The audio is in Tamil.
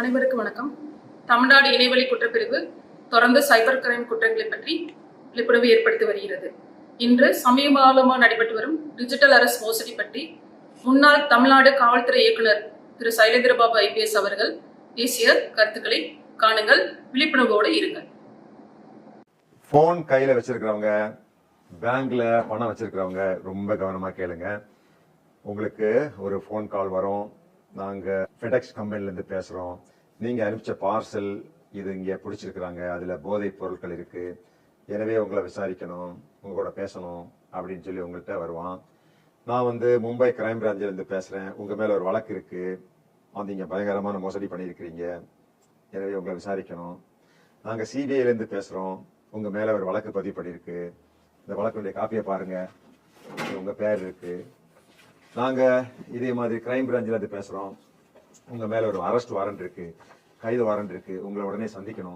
அனைவருக்கும் வணக்கம். தமிழ்நாடு இணையவழி குற்றப்பிரிவு தொடர்ந்து சைபர் கிரைம் குற்றங்களை பற்றி விழிப்புணர்வு ஏற்படுத்தி வருகிறது. இன்று சமீபகாலமாக நடைபெற்று வரும் டிஜிட்டல் அரசு மோசடி பற்றி முன்னாள் தமிழ்நாடு காவல்துறை இயக்குனர் திரு சைலேந்திரபாபு ஐபிஎஸ் அவர்கள் பேசிய கருத்துக்களை காணுங்கள். விழிப்புணர்வோடு இருங்கள். ஃபோன் கையில் வச்சிருக்கிறவங்க பேங்க்ல பணம் வச்சிருக்கிறவங்க ரொம்ப கவனமா கேளுங்க. உங்களுக்கு ஒரு ஃபோன் கால் வரும். நாங்கள் ஃபெடெக்ஸ் கம்பெனிலேருந்து பேசுகிறோம் நீங்கள் அனுப்பிச்ச பார்சல் இது இங்கே பிடிச்சிருக்கிறாங்க. அதில் போதைப் பொருட்கள் இருக்குது எனவே உங்களை விசாரிக்கணும் உங்கள் கூட பேசணும் அப்படின்னு சொல்லி உங்கள்கிட்ட வருவான். நான் வந்து மும்பை கிரைம் பிராஞ்சில பேசுகிறேன் உங்கள் மேலே ஒரு வழக்கு இருக்குது அது இங்கே பயங்கரமான மோசடி பண்ணியிருக்கிறீங்க. எனவே உங்களை விசாரிக்கணும். நாங்கள் சிபிஐலேருந்து பேசுகிறோம் உங்கள் மேலே ஒரு வழக்கு பதிவு பண்ணியிருக்கு. இந்த வழக்குடைய காப்பியை பாருங்கள் உங்கள் பேர் இருக்குது நாங்கள் இதே மாதிரி கிரைம் பிரான்ச்சில் இருந்து பேசுகிறோம் உங்கள் மேலே ஒரு அரெஸ்ட் வாரண்ட் இருக்குது கைது வாரண்ட் இருக்குது உங்களை உடனே சந்திக்கணும்.